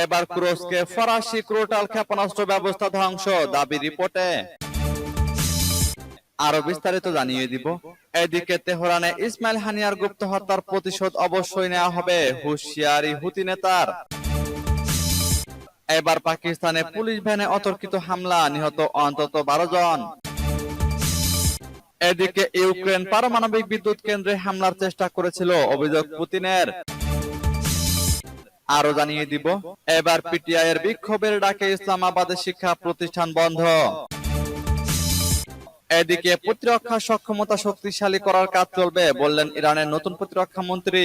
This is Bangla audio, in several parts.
এবার ক্রোসকে ফরাসি ক্রোটাল ক্ষেপণাস্ত্র ব্যবস্থা ধ্বংস দাবি রিপোর্টে। আরও বিস্তারিত জানিয়ে দিব। এদিকে তেহরানে ইসমাইল হানিয়ার গুপ্ত হত্যার প্রতিশোধ অবশ্যই নেওয়া হবে হুঁশিয়ারি হুতি নেতার এবার পাকিস্তানে পুলিশ ভ্যানে অতর্কিত হামলা নিহত অন্তত বারো জন। এদিকে ইউক্রেন পারমাণবিক বিদ্যুৎ কেন্দ্রে হামলার চেষ্টা করেছিল অভিযোগ পুতিনের। আরও জানিয়ে দিব। এবার পিটিআই এর বিক্ষোভের ডাকে ইসলামাবাদের শিক্ষা প্রতিষ্ঠান বন্ধ। এদিকে প্রতিরক্ষা সক্ষমতা শক্তিশালী করার কাজ চলবে, বললেন ইরানের নতুন প্রতিরক্ষা মন্ত্রী।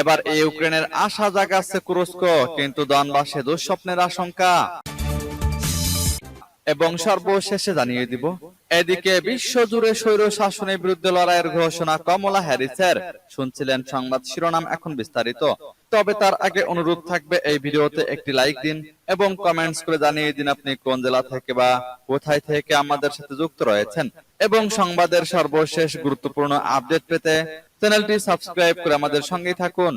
এবার ইউক্রেনের আশা জাগাচ্ছে কুরস্ক, কিন্তু দনবাসে দুঃস্বপ্নের আশঙ্কা। এবং সর্বশেষে জানিয়ে দিব এদিকে বিশ্বজুড়ে স্বৈর শাসনের বিরুদ্ধে লড়াইয়ের ঘোষণা কমলা হ্যারিসের। শুনছিলেন সংবাদ শিরোনাম এখন বিস্তারিত। তবে তার আগে অনুরোধ থাকবে এই ভিডিওতে একটি লাইক দিন এবং কমেন্টস করে জানিয়ে দিন আপনি কোন জেলা থেকে বা কোথায় থেকে আমাদের সাথে যুক্ত রয়েছেন। এবং সংবাদের সর্বশেষ গুরুত্বপূর্ণ আপডেট পেতে চ্যানেলটি সাবস্ক্রাইব করে আমাদের সঙ্গেই থাকুন।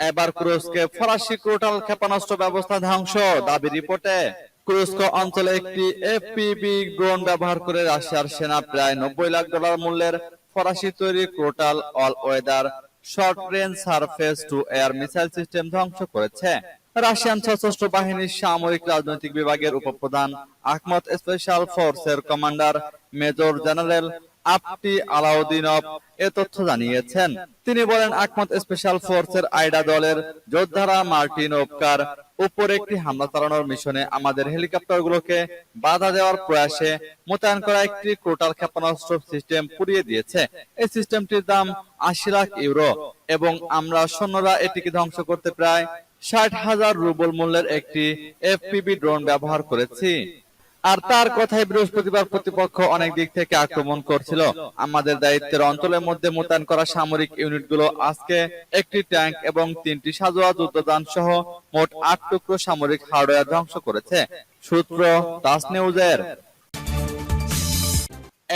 এবার ক্রুজকে ফরাসি ক্রোটাল ক্ষেপণাস্ত্র ব্যবস্থা ধ্বংস। দাবি রিপোর্টে ক্রুস্ক অঞ্চলে একটি এফপিবি ড্রোন ব্যবহার করে রাশিয়ার সেনা প্রায় নব্বই লাখ ডলার মূল্যের ফরাসি তৈরি Crotale all weather short range surface to air missile system ধ্বংস করেছে। রাশিয়ান সশস্ত্র বাহিনীর সামরিক রাজনৈতিক বিভাগের উপপ্রধান আহমদ স্পেশাল ফোর্সের commander major general Apti Alaudinov এ তথ্য জানিয়েছেন। তিনি বলেন আকমত স্পেশাল ফোর্সের আইডা দলের যোদ্ধারা মার্টিন ওপকার। উপর একটি হামলা চালানোর মিশনে আমাদের হেলিকপ্টারগুলোকে বাধা দেওয়ার প্রয়াসে মোতায়েন করা একটি ক্রোটাল ক্ষেপণাস্ত্র সিস্টেম পুড়িয়ে দিয়েছে। এই সিস্টেমটির দাম আশি লাখ ইউরো এবং আমরা সৈন্যরা এটিকে ধ্বংস করতে প্রায় ষাট হাজার রুবল মূল্যের একটি এফপিবি ড্রোন ব্যবহার করেছি। আর তার কথায় বৃহস্পতিবার প্রতিপক্ষ অনেক দিক থেকে আক্রমণ করছিল। আমাদের দায়িত্বের অঞ্চলের মধ্যে মোতায়েন করা সামরিক ইউনিটগুলো আজকে একটি ট্যাঙ্ক এবং তিনটি সাজোয়া যুদ্ধযান সহ মোট আট টুকরো সামরিক হার্ডওয়্যার ধ্বংস করেছে। সূত্র তাস নিউজের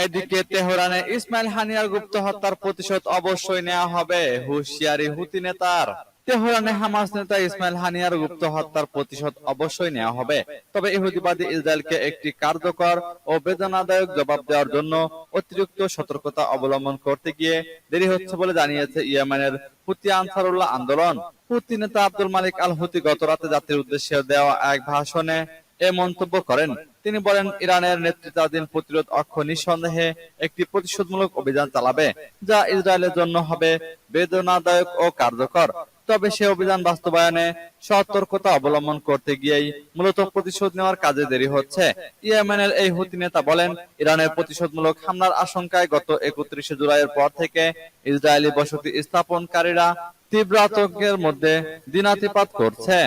এদিকে তেহরানে ইসমাইল হানিয়ার গুপ্ত হত্যার প্রতিশোধ অবশ্যই নেওয়া হবে, হুঁশিয়ারি হুতি নেতার। তেহরানে হামাস নেতা ইসমাইল হানিয়ার গুপ্ত হত্যার প্রতিশোধ অবশ্যই নেওয়া হবে। তবে ইহুদিবাদী ইসরায়েলকে একটি কার্যকর ও বেদনাদায়ক জবাব দেওয়ার জন্য অতিরিক্ত সতর্কতা অবলম্বন করতে গিয়ে দেরি হচ্ছে বলে জানিয়েছে ইয়েমেনের হুতি আনসারুল্লাহ আন্দোলন। হুতি নেতা আব্দুল মালিক আল হুতি গত রাতে জাতির উদ্দেশ্যে দেওয়া এক ভাষণে এ মন্তব্য করেন। তিনি বলেন, ইরানের নেতৃত্বাধীন প্রতিরোধ অক্ষ নিঃসন্দেহে একটি প্রতিশোধমূলক অভিযান চালাবে, যা ইসরায়েলের জন্য হবে বেদনাদায়ক ও কার্যকর। তবে সে অভিযান বাস্তবায়নে সতর্কতা অবলম্বন করতে গিয়েই মূলত প্রতিশোধ নেওয়ার কাজে দেরি হচ্ছে। ইয়েমেনের এই হুতি নেতা বলেন, ইরানের প্রতিশোধমূলক হামলার আশঙ্কায় গত একত্রিশে জুলাইয়ের পর থেকে ইসরায়েলি বসতি স্থাপনকারীরা তীব্র আতঙ্কের মধ্যে দিনাতিপাত করছে।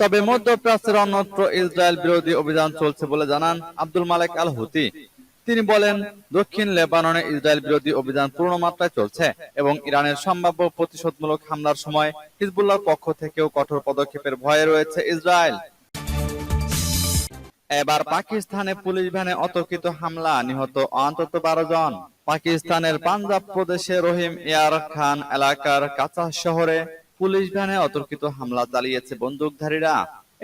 তবে মধ্যপ্রাচ্যের অন্যত্র ইসরায়েল বিরোধী অভিযান চলছে বলে জানান আব্দুল মালেক আল হুতি তিনি বলেন, দক্ষিণ লেবাননে ইসরায়েল বিরোধী অভিযান পূর্ণ মাত্রায় চলছে এবং ইরানের সম্ভাব্য প্রতিশোধমূলক হামলার সময় হিজবুল্লাহ পক্ষ থেকেও কঠোর পদক্ষেপের ভয়ে রয়েছে ইসরায়েল। এবার পাকিস্তানে পুলিশ ভ্যানে অতর্কিত হামলা, নিহত অন্তত বারো জন। পাকিস্তানের পাঞ্জাব প্রদেশে রহিম এয়ার খান এলাকার কাঁচা শহরে পুলিশ ভ্যানে অতর্কিত হামলা চালিয়েছে বন্দুকধারীরা।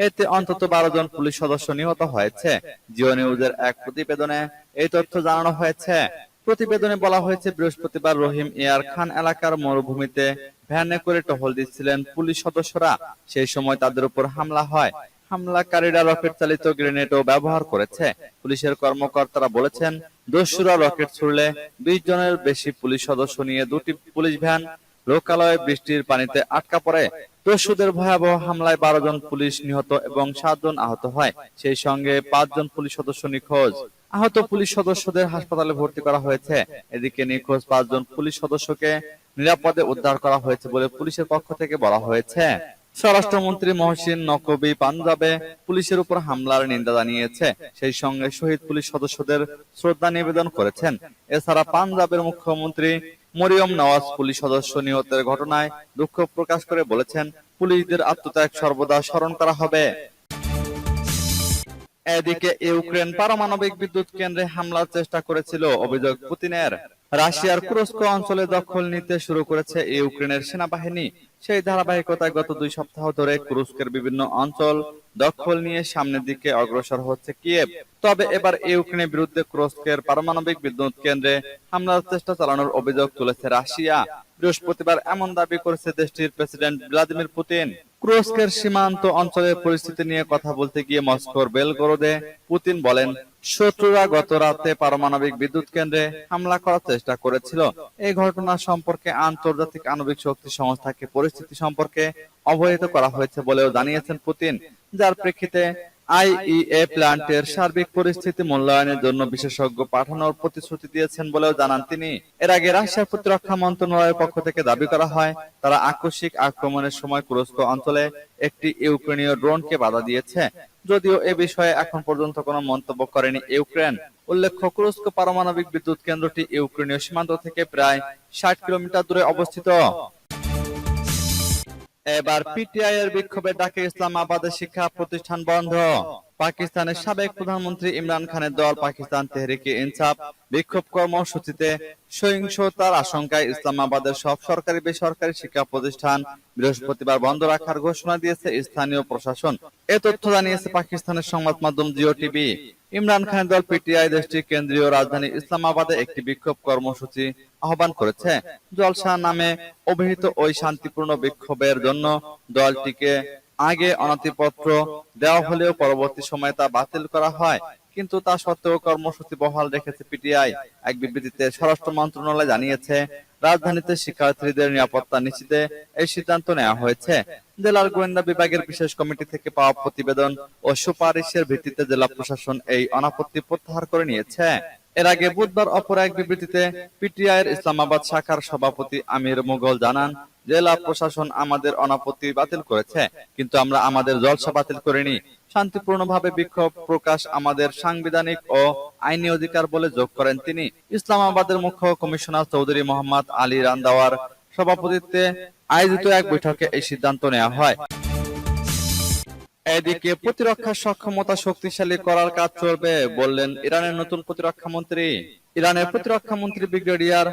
এতে অন্তত বারো জন পুলিশ সদস্য নিহত হয়েছে। জিও নিউজের এক প্রতিবেদনে এই তথ্য জানানো হয়েছে। প্রতিবেদনে বলা হয়েছে, বৃহস্পতিবার রহিম এয়ার খান এলাকার মরুভূমিতে ভ্যানে করে টহল দিচ্ছিলেন পুলিশ সদস্যরা। সেই সময় তাদের উপর হামলা হয়। হামলাকারীরা রকেট চালিত গ্রেনেডও ব্যবহার করেছে। পুলিশের কর্মকর্তারা বলেছেন, দস্যুরা রকেট ছুড়লে বিশ জনের বেশি পুলিশ সদস্য নিয়ে দুটি পুলিশ ভ্যান লোকালয়ে বৃষ্টির পানিতে আটকা পড়ে। দস্যুদের ভয়াবহ হামলায় বারো জন পুলিশ নিহত এবং সাতজন আহত হয়। সেই সঙ্গে পাঁচজন পুলিশ সদস্য নিখোঁজ। আহত পুলিশ সদস্যদের হাসপাতালে ভর্তি করা হয়েছে। এদিকে নিখোঁজ পাঁচজন পুলিশ সদস্যকে নিরাপদে উদ্ধার করা হয়েছে বলে পুলিশের পক্ষ থেকে বলা হয়েছে। স্বরাষ্ট্রমন্ত্রী মহসিন নকবি পাঞ্জাবে পুলিশের উপর হামলার নিন্দা জানিয়েছে। সেই সঙ্গে শহীদ পুলিশ সদস্যদের শ্রদ্ধা নিবেদন করেছেন। এছাড়া পাঞ্জাবের মুখ্যমন্ত্রী মরিয়ম নওয়াজ পুলিশ সদস্য নিহতের ঘটনায় দুঃখ প্রকাশ করে বলেছেন, পুলিশদের আত্মত্যাগ সর্বদা স্মরণ করা হবে। এদিকে ইউক্রেন পারমাণবিক বিদ্যুৎ কেন্দ্রে হামলার চেষ্টা করেছিল অভিযোগ পুতিনের। রাশিয়ার কুরস্ক অঞ্চলে দখল নিতে শুরু করেছে ইউক্রেনের সেনাবাহিনী। সেই ধারাবাহিকতায় গত দুই সপ্তাহ ধরে কুরস্কের বিভিন্ন অঞ্চল দখল নিয়ে সামনের দিকে অগ্রসর হচ্ছে কিয়েভ। তবে এবার ইউক্রেনের বিরুদ্ধে ক্রোস্কের পারমাণবিক বিদ্যুৎ কেন্দ্রে হামলার চেষ্টা চালানোর অভিযোগ তুলেছে রাশিয়া। বৃহস্পতিবার এমন দাবি করেছে দেশটির প্রেসিডেন্ট ভ্লাদিমির পুতিন। কুরস্কের সীমান্ত অঞ্চলের পরিস্থিতি নিয়ে কথা বলতে গিয়ে মস্কোর বেলগরোদে পুতিন বলেন, শত্রুরা গত রাতে পারমাণবিক বিদ্যুৎ কেন্দ্রে হামলা করার চেষ্টা করেছিল। এই ঘটনা সম্পর্কে আন্তর্জাতিক আণবিক শক্তি সংস্থাকে পরিস্থিতি সম্পর্কে অবহিত করা হয়েছে বলেও জানিয়েছেন পুতিন, যার প্রেক্ষিতে আইইএ প্ল্যান্টের সার্বিক পরিস্থিতি মূল্যায়নের জন্য বিশেষজ্ঞ পাঠানোর প্রতিশ্রুতি দিয়েছেন বলেও জানান তিনি। এর আগে রাশিয়ার প্রতিরক্ষা মন্ত্রণালয়ের পক্ষ থেকে দাবি করা হয়, তারা আকস্মিক আক্রমণের সময় কুরস্ক অঞ্চলে একটি ইউক্রেনীয় ড্রোনকে বাধা দিয়েছে। যদিও এ বিষয়ে এখন পর্যন্ত কোনো মন্তব্য করেনি ইউক্রেন। উল্লেখ্য কুরস্ক পারমাণবিক বিদ্যুৎ কেন্দ্রটি ইউক্রেনীয় সীমান্ত থেকে প্রায় ষাট কিলোমিটার দূরে অবস্থিত। এবার পিটিআই এর বিক্ষোভের ডাকে ইসলামাবাদের শিক্ষা প্রতিষ্ঠান বন্ধ। পাকিস্তানের সাবেক প্রধানমন্ত্রী ইমরান খানের দল পাকিস্তান তেহরিকে ইনসাফ, বিক্ষোভ কর্মসূচিতে সহিংসতার আশঙ্কায় ইসলামাবাদের সব সরকারি বেসরকারি শিক্ষা প্রতিষ্ঠান বৃহস্পতিবার বন্ধ রাখার ঘোষণা দিয়েছে স্থানীয় প্রশাসন। এ তথ্য জানিয়েছে পাকিস্তানের সংবাদ মাধ্যম জিও টিভি ইমরান খান দল পিটিআই দেশটির কেন্দ্রীয় রাজধানী ইসলামাবাদে একটি বিক্ষোভ কর্মসূচি আহ্বান করেছে। জলসা নামে অভিহিত ওই শান্তিপূর্ণ বিক্ষোভের জন্য দলটিকে আগে অনতিপত্র দেওয়া হলেও পরবর্তী সময়ে তা বাতিল করা হয়। কিন্তু তা সত্ত্বেও কর্মসূচি বহাল রেখেছে পিটিআই। এক বিবৃতিতে স্বরাষ্ট্র মন্ত্রণালয় জানিয়েছে, রাজধানীতে শিক্ষার্থীদের নিরাপত্তা নিশ্চিতে এই সিদ্ধান্ত নেওয়া হয়েছে। জেলার গোয়েন্দা বিভাগের বিশেষ কমিটি থেকে পাওয়া প্রতিবেদন ও সুপারিশের ভিত্তিতে জেলা প্রশাসন এই অনাপত্তি প্রত্যাহার করে নিয়েছে। এর আগে বুধবার অপর এক বিবৃতিতে পিটিআই এর ইসলামাবাদ শাখার সভাপতি আমির মুঘল জানান, জেলা প্রশাসন আমাদের অনাপত্তি বাতিল করেছে, কিন্তু আমরা আমাদের জলসা বাতিল করিনি। শান্তিপূর্ণভাবে বিক্ষোভ প্রকাশ আমাদের সাংবিধানিক ও আইনি অধিকার বলে যোগ করেন তিনি। ইসলামাবাদের মুখ্য কমিশনার চৌধুরী মোহাম্মদ আলী রান্দাওয়ার সভাপতিত্বে আয়োজিত এক বৈঠকে এই সিদ্ধান্ত নেওয়া হয়। এদিকে প্রতিরক্ষা সক্ষমতা শক্তিশালী করার কাজ চলবে বললেন ইরানের নতুন প্রতিরক্ষা মন্ত্রী ইরানের প্রতিরক্ষা মন্ত্রী brigadier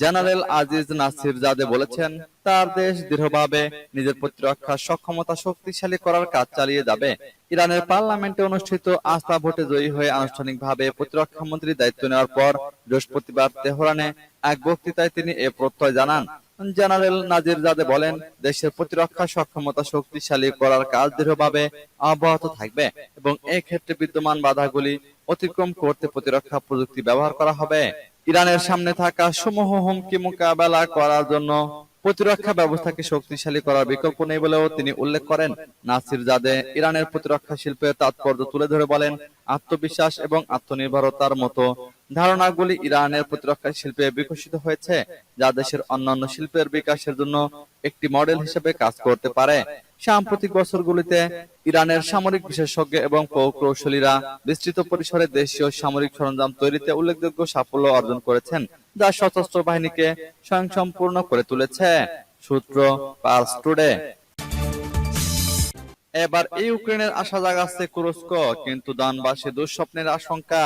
general Aziz Nasirzadeh বলেছেন তার দেশ দৃঢ়ভাবে নিজের প্রতিরক্ষা সক্ষমতা শক্তিশালী করার কাজ চালিয়ে যাবে। ইরানের পার্লামেন্টে অনুষ্ঠিত আস্থা ভোটে জয়ী হয়ে আনুষ্ঠানিকভাবে প্রতিরক্ষা মন্ত্রীর দায়িত্ব নেওয়ার পর বৃহস্পতিবার তেহরানে এক বক্তৃতায় তিনি এ প্রত্যয় জানান। জেনারেল নাজির জাদে বলেন, দেশের প্রতিরক্ষা সক্ষমতা শক্তিশালী করার কাজ দৃঢ়ভাবে অব্যাহত থাকবে এবং এই ক্ষেত্রে বিদ্যমান বাধাগুলি অতিক্রম করতে প্রতিরক্ষা প্রযুক্তি ব্যবহার করা হবে। ইরানের সামনে থাকা সমূহ হুমকি মোকাবেলা করার জন্য প্রতিরক্ষা ব্যবস্থাকে শক্তিশালী করার বিকল্প নেই বলেও তিনি উল্লেখ করেন। নাসির জাদে ইরানের প্রতিরক্ষা শিল্পের তাৎপর্য তুলে ধরে বলেন, আত্মবিশ্বাস এবং আত্মনির্ভরতার মতো ধারণাগুলি ইরানের প্রতিরক্ষা শিল্পে বিকশিত হয়েছে, যা দেশের অন্যান্য শিল্পের বিকাশের জন্য একটি মডেল হিসেবে কাজ করতে পারে। সাম্প্রতিক বছরগুলিতে ইরানের সামরিক বিশেষজ্ঞ এবং প্রকৌশলীরা বিস্তৃত পরিসরে দেশীয় সামরিক সরঞ্জাম তৈরিতে উল্লেখযোগ্য সাফল্য অর্জন করেছেন, যা সশস্ত্র বাহিনীকে স্বয়ংসম্পূর্ণ করে তুলেছে, সূত্র পার্স টুডে। এবার ইউক্রেনের আশা জাগাচ্ছে কুরস্ক, কিন্তু দানবাসী দুঃস্বপ্নের আশঙ্কা।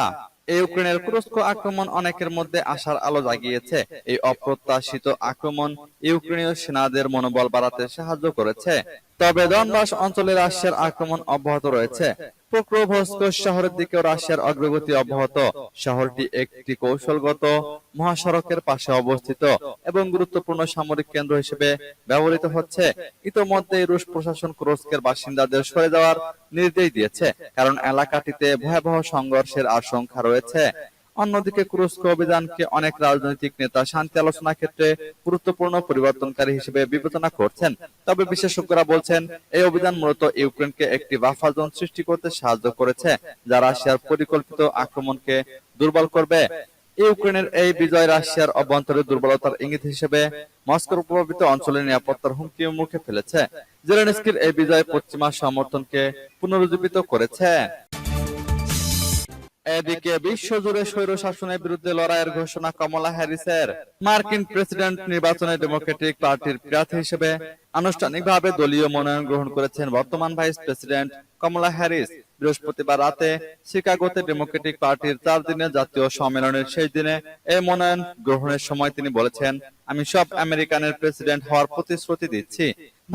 ইউক্রেনের তুরস্ক আক্রমণ অনেকের মধ্যে আশার আলো জাগিয়েছে। এই অপ্রত্যাশিত আক্রমণ ইউক্রেনীয় সেনাদের মনোবল বাড়াতে সাহায্য করেছে। তবে দনবাস অঞ্চলে রাশিয়ার আক্রমণ অব্যাহত রয়েছে। পোক্রোভস্ক শহরের দিকে রাশিয়ার অগ্রগতি অব্যাহত। শহরটি একটি কৌশলগত মহাসড়কের পাশে অবস্থিত এবং গুরুত্বপূর্ণ সামরিক কেন্দ্র হিসেবে ব্যবহৃত হচ্ছে। ইতোমধ্যে রুশ প্রশাসন ক্রোস্কের বাসিন্দাদের সরে যাওয়ার নির্দেশ দিয়েছে, কারণ এলাকাটিতে ভয়াবহ সংঘর্ষের আশঙ্কা রয়েছে। অন্যদিকে কুরস্ক অভিযানকে অনেক রাজনৈতিক নেতা শান্তি আলোচনা ক্ষেত্রে গুরুত্বপূর্ণ পরিবর্তনকারী হিসেবে বিবেচনা করছেন। তবে বিশেষজ্ঞরা বলছেন, এই অভিযান মূলত ইউক্রেনকে একটি বাফার জোন সৃষ্টি করতে সাহায্য করেছে, যা রাশিয়ার পরিকল্পিত আক্রমণকে দুর্বল করবে। ইউক্রেনের এই বিজয় রাশিয়ার অভ্যন্তরের দুর্বলতার ইঙ্গিত হিসেবে মস্কোর প্রভাবিত অঞ্চলের নিরাপত্তার হুমকি মুখে ফেলেছে। জেলেনস্কির এই বিজয় পশ্চিমা সমর্থনকে পুনরুজ্জীবিত করেছে। এদিকে বিশ্বজুড়ে স্বৈর শাসনের বিরুদ্ধে লড়াইয়ের ঘোষণা কমলা হ্যারিসের। মার্কিন প্রেসিডেন্ট নির্বাচনে ডেমোক্রেটিক পার্টির প্রার্থী হিসেবে আনুষ্ঠানিকভাবে দলীয় মনোনয়ন গ্রহণ করেছেন বর্তমান ভাইস প্রেসিডেন্ট কমলা হ্যারিস। বৃহস্পতিবার রাতে শিকাগোতে ডেমোক্রেটিক পার্টির চার দিনের জাতীয় সম্মেলনের শেষ দিনে এই মনোনয়ন গ্রহণের সময় তিনি বলেছেন, আমি সব আমেরিকানের প্রেসিডেন্ট হওয়ার প্রতিশ্রুতি দিচ্ছি।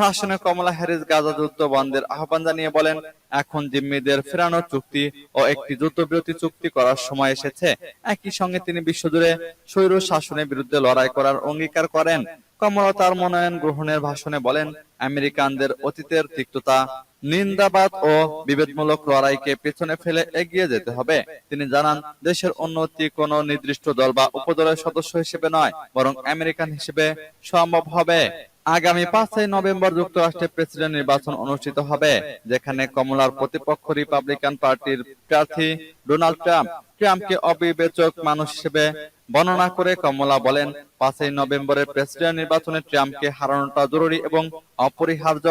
ভাষণে কমলা হ্যারিস গাজা যুদ্ধ বন্ধের আহ্বান জানিয়ে বলেন, এখন জিম্মিদের ফেরানোর চুক্তি ও একটি যুদ্ধবিরতি চুক্তি করার সময় এসেছে। একই সঙ্গে তিনি বিশ্বজুড়ে স্বৈর শাসনের বিরুদ্ধে লড়াই করার অঙ্গীকার করেন। কমলা তার মনোনয়ন গ্রহণের ভাষণে বলেন, আমেরিকানদের অতীতের তিক্ততা, নিন্দাবাদ ও বিভেদমূলক লড়াইকে পেছনে ফেলে এগিয়ে যেতে হবে। তিনি জানান, দেশের উন্নতি কোনো নির্দিষ্ট দল বা উপদলের সদস্য হিসেবে নয়, বরং আমেরিকান হিসেবে সম্ভব হবে। আগামী পাঁচই নভেম্বর যুক্তরাষ্ট্রে প্রেসিডেন্ট নির্বাচন অনুষ্ঠিত হবে যেখানে কমলার প্রতিপক্ষ রিপাবলিকান পার্টির প্রার্থী ডোনাল্ড ট্রাম্প ট্রাম্পকে অবিবেচক মানুষ হিসেবে বর্ণনা করে কমলা বলেন পাঁচই নভেম্বরের প্রেসিডেন্ট নির্বাচনে ট্রাম্পকে হারানোটা জরুরি এবং অপরিহার্য।